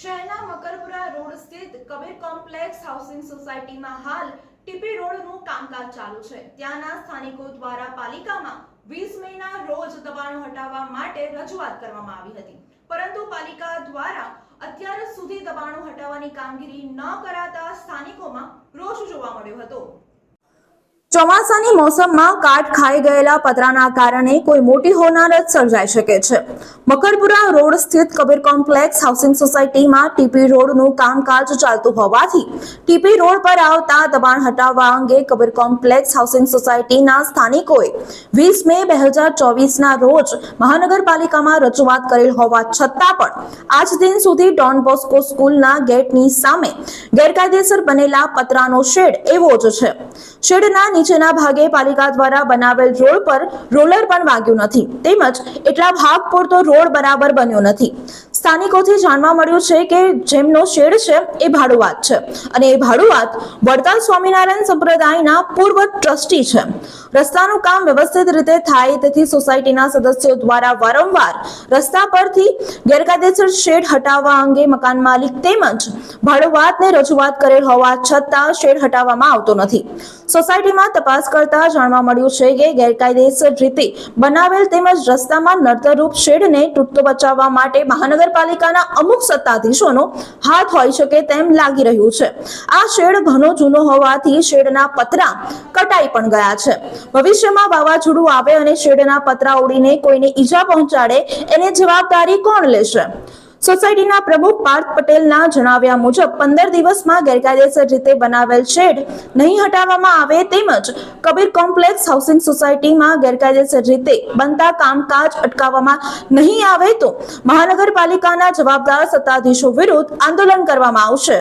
શહેરના મકરપુરા રોડ સ્થિત Kabir complex housing સોસાયટીમાં હાલ ટીપી રોડનું કામકાજ ચાલુ છે. ત્યાંના સ્થાનિકો દ્વારા પાલિકામાં વીસ મેના રોજ દબાણો હટાવવા માટે રજૂઆત કરવામાં આવી હતી. પરંતુ પાલિકા દ્વારા અત્યાર સુધી દબાણો હટાવવાની કામગીરી ન કરાતા સ્થાનિકોમાં રોષ જોવા મળ્યો હતો. ચોમાસાની મોસમમાં કાટ ખાઈ ગયેલા પતરાના કારણે કોઈ મોટી હોનારત સર્જાઈ શકે છે. મકરપુરા રોડ સ્થિત કબીર કોમ્પ્લેક્સ હાઉસિંગ સોસાયટીમાં ટીપી રોડનું કામકાજ ચાલતું હોવાથી ટીપી રોડ પર આવતા દબાણ હટાવવા અંગે કબીર કોમ્પ્લેક્સ હાઉસિંગ સોસાયટીના સ્થાનિકોએ વીસ મે બે હજાર ચોવીસના રોજ મહાનગરપાલિકામાં રજૂઆત કરેલ હોવા છતાં પણ આજ દિન સુધી ડોન બોસ્કો સ્કૂલના ગેટની સામે ગેરકાયદેસર બનેલા પતરાનો શેડ એવો જ છે. શેડના નીચેના ભાગે પાલિકા દ્વારા બનાવેલ રોડ પર રોલર પણ વાગ્યું નથી. તેમજ એટલા ભાગ પૂરતો રોડ બરાબર બન્યો નથી. સ્થાનિકોથી જાણવા મળ્યું છે કે જેમનો શેડ છે એ ભાડુઆત છે. અને એ ભાડુઆત વડતાલ સ્વામિનારાયણ સંપ્રદાયના પૂર્વ ટ્રસ્ટી છે. રસ્તાનું કામ વ્યવસ્થિત રીતે થાય તેથી સોસાયટીના સદસ્યો દ્વારા વારંવાર રસ્તા પરથી ગેરકાયદેસર શેડ હટાવવા અંગે મકાન માલિક તેમજ ભાડુઆતને રજૂઆત કરેલ હોવા છતાં શેડ હટાવવામાં આવતો નથી. સોસાયટીમાં તપાસ કરતા જાણવા મળ્યું છે કે ગેરકાયદેસર રીતે બનાવેલ તેમજ રસ્તામાં નડતરરૂપ શેડને તૂટતો બચાવવા માટે મહાનગરપાલિકાના અમુક સત્તાધીશોનો હાથ હોઈ શકે તેમ લાગી રહ્યું છે. આ શેડ ઘણો જૂનો હોવાથી શેડના પતરા કટાઈ પણ ગયા છે. ભવિષ્યમાં વાવાઝોડું આવે અને શેડના પતરા ઉડીને કોઈને ઈજા પહોંચાડે, એની જવાબદારી કોણ લેશે? સોસાયટીના પ્રમુખ પાર્થ પટેલના જણાવ્યા મુજબ, પંદર દિવસમાં ગેરકાયદેસર રીતે બનાવેલ શેડ નહીં હટાવવામાં આવે તેમજ કબીર કોમ્પ્લેક્સ હાઉસિંગ સોસાયટીમાં ગેરકાયદેસર રીતે બનતા કામકાજ અટકાવવામાં નહીં આવે તો મહાનગરપાલિકાના જવાબદાર સત્તાધીશો વિરુદ્ધ આંદોલન કરવામાં આવશે.